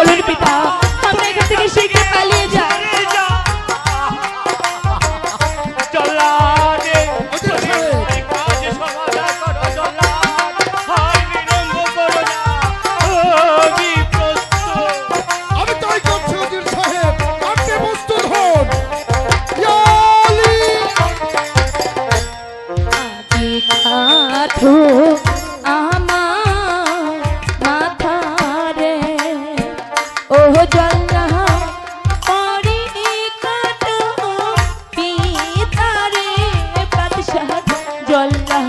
চলুন পিতা আমরা এখান থেকে শিখে পালিয়ে যাই। ছেড়ে জল্লাহ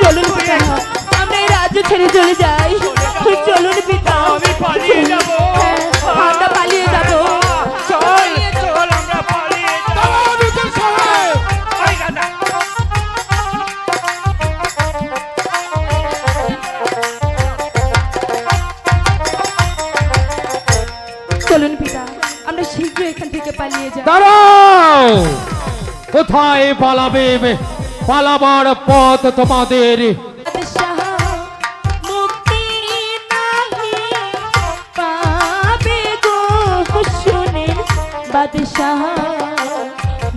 চলুন পিতা আমরা এই রাজ্য ছেড়ে চলে যাই। চলুন পিতা। আমি পালিয়ে যাব। হ্যাঁ, আমরা পালিয়ে যাব। চলুন পিতা আমরা থেকে পালিয়ে যাই দাঁড়াও। কোথায় পালাবে? পালাবার পথ তোমাদের। বাদশাহ মুক্তি নাহি পাবে গো শুনে। বাদশাহ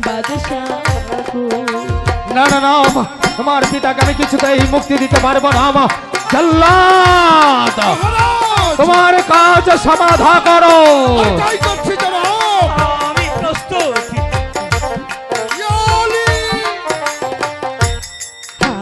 বাদশাহ গো। না না না তোমার পিতাকে আমি কিছুতেই মুক্তি দিতে পারব না আমা। জল্লাদ! তোমার কাজ সমাধা করো।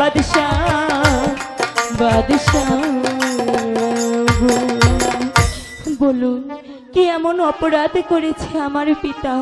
বাদশাহ বাদশাহ বলুন কি এমন অপরাধ করেছে আমার পিতা?